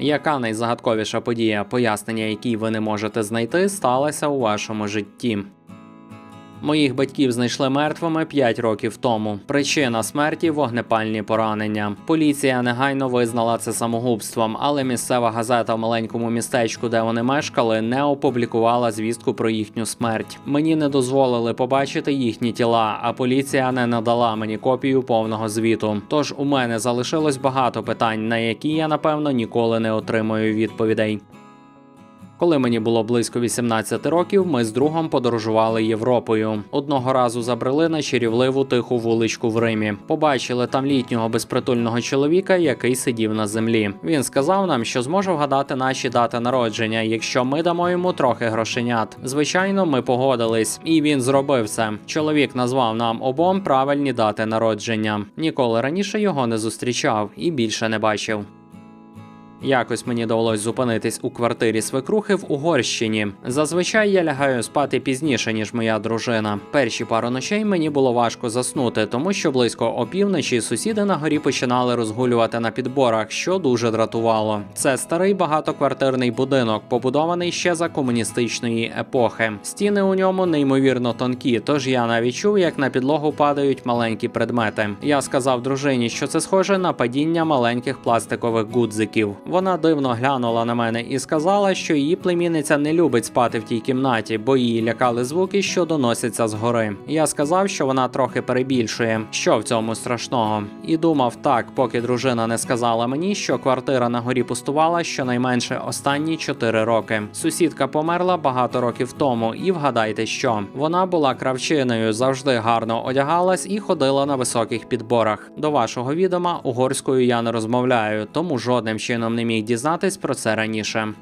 Яка найзагадковіша подія, пояснення якій ви не можете знайти, сталася у вашому житті? Моїх батьків знайшли мертвими 5 років тому. Причина смерті вогнепальні поранення. Поліція негайно визнала це самогубством, але місцева газета в маленькому містечку, де вони мешкали, не опублікувала звістку про їхню смерть. Мені не дозволили побачити їхні тіла, а поліція не надала мені копію повного звіту. Тож у мене залишилось багато питань, на які я напевно ніколи не отримаю відповідей. Коли мені було близько 18 років, ми з другом подорожували Європою. Одного разу забрели на чарівливу тиху вуличку в Римі. Побачили там літнього безпритульного чоловіка, який сидів на землі. Він сказав нам, що зможе вгадати наші дати народження, якщо ми дамо йому трохи грошенят. Звичайно, ми погодились, і він зробив це. Чоловік назвав нам обом правильні дати народження. Ніколи раніше його не зустрічав і більше не бачив. Якось мені довелось зупинитись у квартирі свекрухи в Угорщині. Зазвичай я лягаю спати пізніше, ніж моя дружина. Перші пару ночей мені було важко заснути, тому що близько опівночі сусіди на горі починали розгулювати на підборах, що дуже дратувало. Це старий багатоквартирний будинок, побудований ще за комуністичної епохи. Стіни у ньому неймовірно тонкі, тож я навіть чув, як на підлогу падають маленькі предмети. Я сказав дружині, що це схоже на падіння маленьких пластикових гудзиків. Вона дивно глянула на мене і сказала, що її племінниця не любить спати в тій кімнаті, бо її лякали звуки, що доносяться згори. Я сказав, що вона трохи перебільшує. Що в цьому страшного? І думав так, поки дружина не сказала мені, що квартира на горі пустувала щонайменше останні 4 роки. Сусідка померла багато років тому, і вгадайте, що вона була кравчиною, завжди гарно одягалась і ходила на високих підборах. До вашого відома угорською я не розмовляю, тому жодним чином не міг дізнатись про це раніше.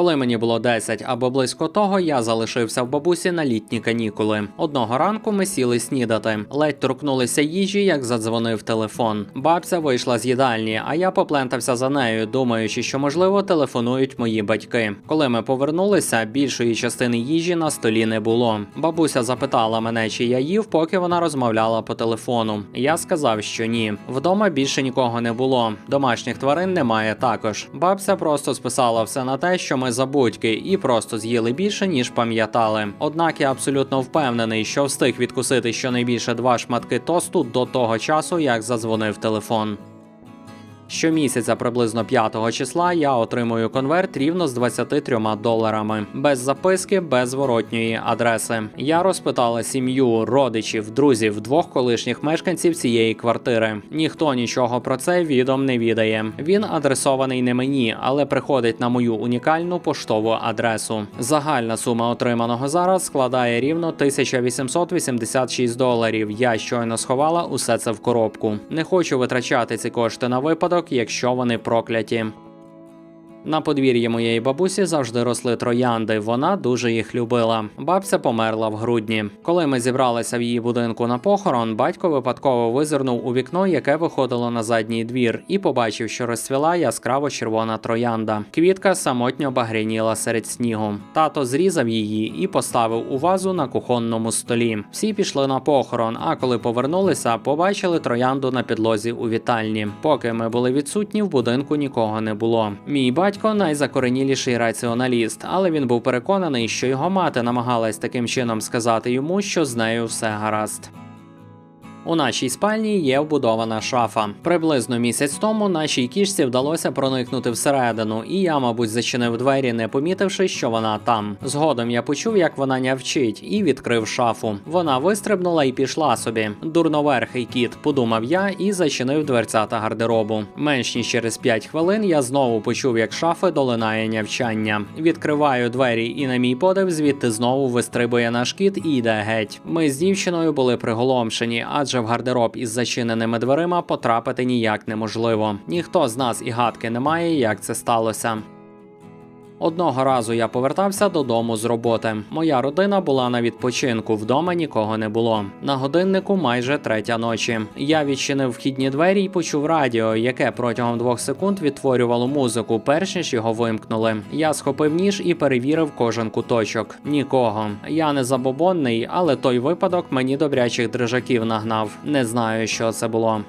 Коли мені було 10 або близько того, я залишився в бабусі на літні канікули. Одного ранку ми сіли снідати. Ледь торкнулися їжі, як задзвонив телефон. Бабця вийшла з їдальні, а я поплентався за нею, думаючи, що можливо телефонують мої батьки. Коли ми повернулися, більшої частини їжі на столі не було. Бабуся запитала мене, чи я їв, поки вона розмовляла по телефону. Я сказав, що ні. Вдома більше нікого не було. Домашніх тварин немає також. Бабця просто списала все на те, що ми забудьки, і просто з'їли більше, ніж пам'ятали. Однак я абсолютно впевнений, що встиг відкусити щонайбільше два шматки тосту до того часу, як задзвонив телефон. Щомісяця, приблизно 5 числа, я отримую конверт рівно з 23 доларами, без записки, без зворотньої адреси. Я розпитала сім'ю, родичів, друзів, двох колишніх мешканців цієї квартири. Ніхто нічого про це відом не відає. Він адресований не мені, але приходить на мою унікальну поштову адресу. Загальна сума отриманого зараз складає рівно 1886 доларів. Я щойно сховала усе це в коробку. Не хочу витрачати ці кошти на випадок, якщо вони прокляті. На подвір'ї моєї бабусі завжди росли троянди. Вона дуже їх любила. Бабця померла в грудні. Коли ми зібралися в її будинку на похорон, батько випадково визирнув у вікно, яке виходило на задній двір, і побачив, що розцвіла яскраво червона троянда. Квітка самотньо багряніла серед снігу. Тато зрізав її і поставив у вазу на кухонному столі. Всі пішли на похорон. А коли повернулися, побачили троянду на підлозі у вітальні. Поки ми були відсутні, в будинку нікого не було. Мій батько найзакореніліший раціоналіст, але він був переконаний, що його мати намагалась таким чином сказати йому, що з нею все гаразд. У нашій спальні є вбудована шафа. Приблизно місяць тому нашій кішці вдалося проникнути всередину, і я, мабуть, зачинив двері, не помітивши, що вона там. Згодом я почув, як вона нявчить, і відкрив шафу. Вона вистрибнула і пішла собі. Дурноверхий кіт, подумав я і зачинив дверцята гардеробу. Менш ніж через 5 хвилин я знову почув, як шафи долинає нявчання. Відкриваю двері, і на мій подив звідти знову вистрибує наш кіт і йде геть. Ми з дівчиною були приголомшені, адже в гардероб із зачиненими дверима потрапити ніяк неможливо. Ніхто з нас і гадки не має, як це сталося. Одного разу я повертався додому з роботи. Моя родина була на відпочинку, вдома нікого не було. На годиннику майже третя ночі. Я відчинив вхідні двері і почув радіо, яке протягом двох секунд відтворювало музику, перш ніж його вимкнули. Я схопив ніж і перевірив кожен куточок. Нікого. Я не забобонний, але той випадок мені добрячих дрижаків нагнав. Не знаю, що це було.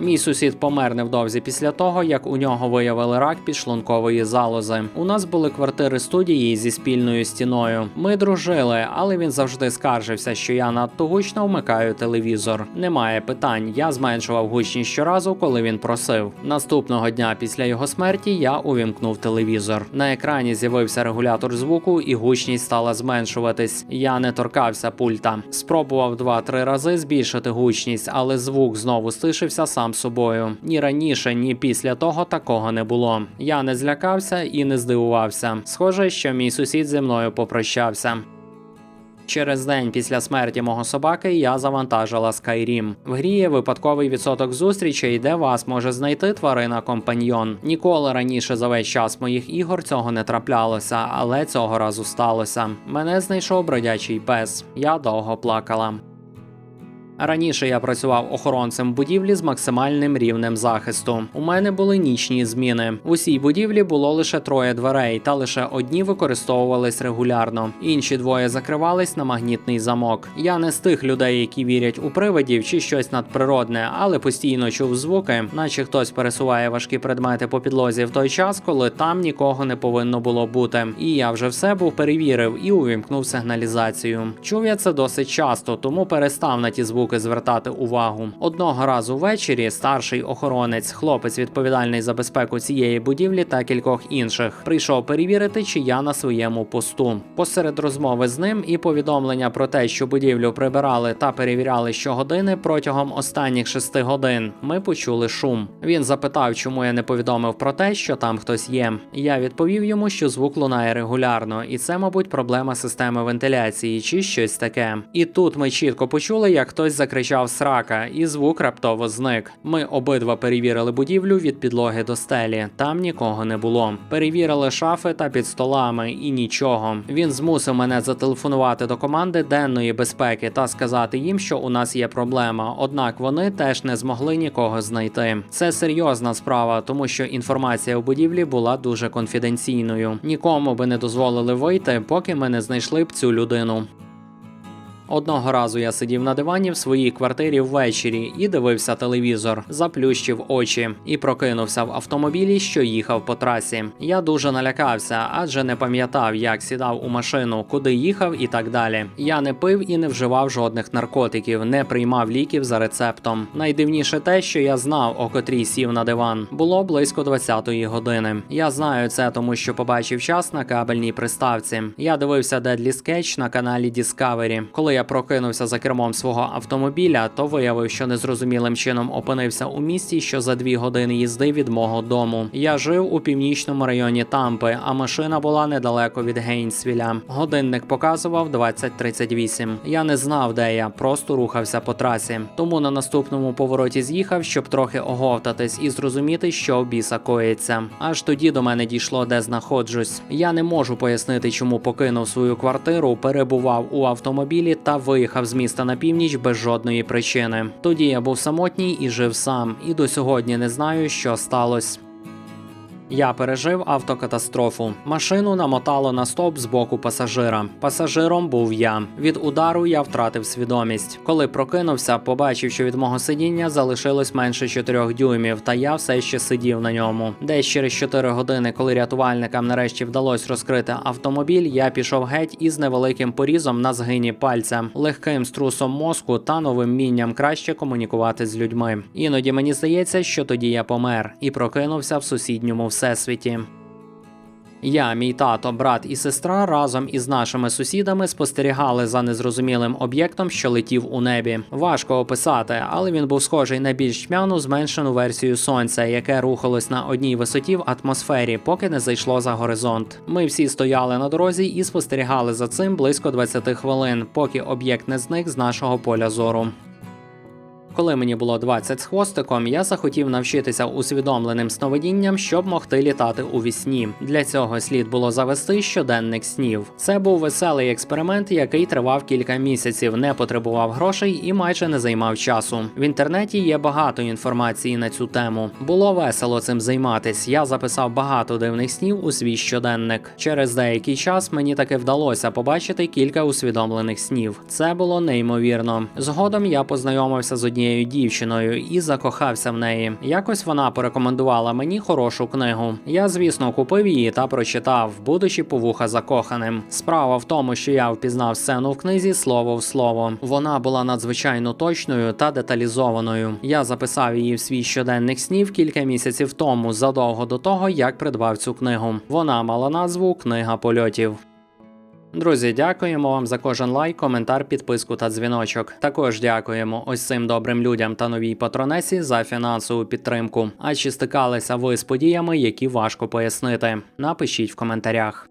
Мій сусід помер невдовзі після того, як у нього виявили рак підшлункової залози. У нас були квартири студії зі спільною стіною. Ми дружили, але він завжди скаржився, що я надто гучно вмикаю телевізор. Немає питань. Я зменшував гучність щоразу, коли він просив. Наступного дня після його смерті я увімкнув телевізор. На екрані з'явився регулятор звуку, і гучність стала зменшуватись. Я не торкався пульта. Спробував два-три рази збільшити гучність, але звук знову стишився сам собою. Ні раніше, ні після того такого не було. Я не злякався і не здивувався. Схоже, що мій сусід зі мною попрощався. Через день після смерті мого собаки я завантажила Skyrim. В грі є випадковий відсоток зустрічей, де вас може знайти тварина компаньйон. Ніколи раніше за весь час моїх ігор цього не траплялося, але цього разу сталося. Мене знайшов бродячий пес. Я довго плакала. Раніше я працював охоронцем будівлі з максимальним рівнем захисту. У мене були нічні зміни. В усій будівлі було лише троє дверей, та лише одні використовувались регулярно. Інші двоє закривались на магнітний замок. Я не з тих людей, які вірять у привидів чи щось надприродне, але постійно чув звуки, наче хтось пересуває важкі предмети по підлозі в той час, коли там нікого не повинно було бути. І я вже все був перевірив і увімкнув сигналізацію. Чув я це досить часто, тому перестав на ті звуки звертати увагу. Одного разу ввечері старший охоронець, хлопець відповідальний за безпеку цієї будівлі та кількох інших, прийшов перевірити, чи я на своєму посту. Посеред розмови з ним і повідомлення про те, що будівлю прибирали та перевіряли щогодини протягом останніх шести годин. Ми почули шум. Він запитав, чому я не повідомив про те, що там хтось є. Я відповів йому, що звук лунає регулярно, і це, мабуть, проблема системи вентиляції чи щось таке. І тут ми чітко почули, як хтось закричав срака, і звук раптово зник. Ми обидва перевірили будівлю від підлоги до стелі. Там нікого не було. Перевірили шафи та під столами, і нічого. Він змусив мене зателефонувати до команди денної безпеки та сказати їм, що у нас є проблема. Однак вони теж не змогли нікого знайти. Це серйозна справа, тому що інформація у будівлі була дуже конфіденційною. Нікому би не дозволили вийти, поки ми не знайшли б цю людину. Одного разу я сидів на дивані в своїй квартирі ввечері і дивився телевізор, заплющив очі і прокинувся в автомобілі, що їхав по трасі. Я дуже налякався, адже не пам'ятав, як сідав у машину, куди їхав і так далі. Я не пив і не вживав жодних наркотиків, не приймав ліків за рецептом. Найдивніше те, що я знав, о котрій сів на диван. Було близько 20-ї години. Я знаю це, тому що побачив час на кабельній приставці. Я дивився Deadly Sketch на каналі Discovery. Коли я прокинувся за кермом свого автомобіля, то виявив, що незрозумілим чином опинився у місті, що за дві години їзди від мого дому. Я жив у північному районі Тампи, а машина була недалеко від Гейнсвіля. Годинник показував 20.38. Я не знав, де я, просто рухався по трасі. Тому на наступному повороті з'їхав, щоб трохи оговтатись і зрозуміти, що в біса коїться. Аж тоді до мене дійшло, де знаходжусь. Я не можу пояснити, чому покинув свою квартиру, перебував у автомобілі та виїхав з міста на північ без жодної причини. Тоді я був самотній і жив сам, і до сьогодні не знаю, що сталося. Я пережив автокатастрофу. Машину намотало на стоп з боку пасажира. Пасажиром був я. Від удару я втратив свідомість. Коли прокинувся, побачив, що від мого сидіння залишилось менше 4 дюймів, та я все ще сидів на ньому. Десь через 4 години, коли рятувальникам нарешті вдалося розкрити автомобіль, я пішов геть із невеликим порізом на згині пальця, легким струсом мозку та новим мінням краще комунікувати з людьми. Іноді мені здається, що тоді я помер і прокинувся в сусідньому всесвіті. Я, мій тато, брат і сестра разом із нашими сусідами спостерігали за незрозумілим об'єктом, що летів у небі. Важко описати, але він був схожий на більш тьмяну зменшену версію сонця, яке рухалось на одній висоті в атмосфері, поки не зайшло за горизонт. Ми всі стояли на дорозі і спостерігали за цим близько 20 хвилин, поки об'єкт не зник з нашого поля зору. Коли мені було 20 з хвостиком, я захотів навчитися усвідомленим сновидінням, щоб могти літати у вісні. Для цього слід було завести щоденник снів. Це був веселий експеримент, який тривав кілька місяців, не потребував грошей і майже не займав часу. В інтернеті є багато інформації на цю тему. Було весело цим займатись. Я записав багато дивних снів у свій щоденник. Через деякий час мені таки вдалося побачити кілька усвідомлених снів. Це було неймовірно. Згодом я познайомився з однією однією дівчиною і закохався в неї. Якось вона порекомендувала мені хорошу книгу. Я, звісно, купив її та прочитав, будучи по вуха закоханим. Справа в тому, що я впізнав сцену в книзі слово в слово. Вона була надзвичайно точною та деталізованою. Я записав її в свій щоденник снів кілька місяців тому, задовго до того, як придбав цю книгу. Вона мала назву Книга польотів. Друзі, дякуємо вам за кожен лайк, коментар, підписку та дзвіночок. Також дякуємо ось цим добрим людям та новій патронесі за фінансову підтримку. А чи стикалися ви з подіями, які важко пояснити? Напишіть в коментарях.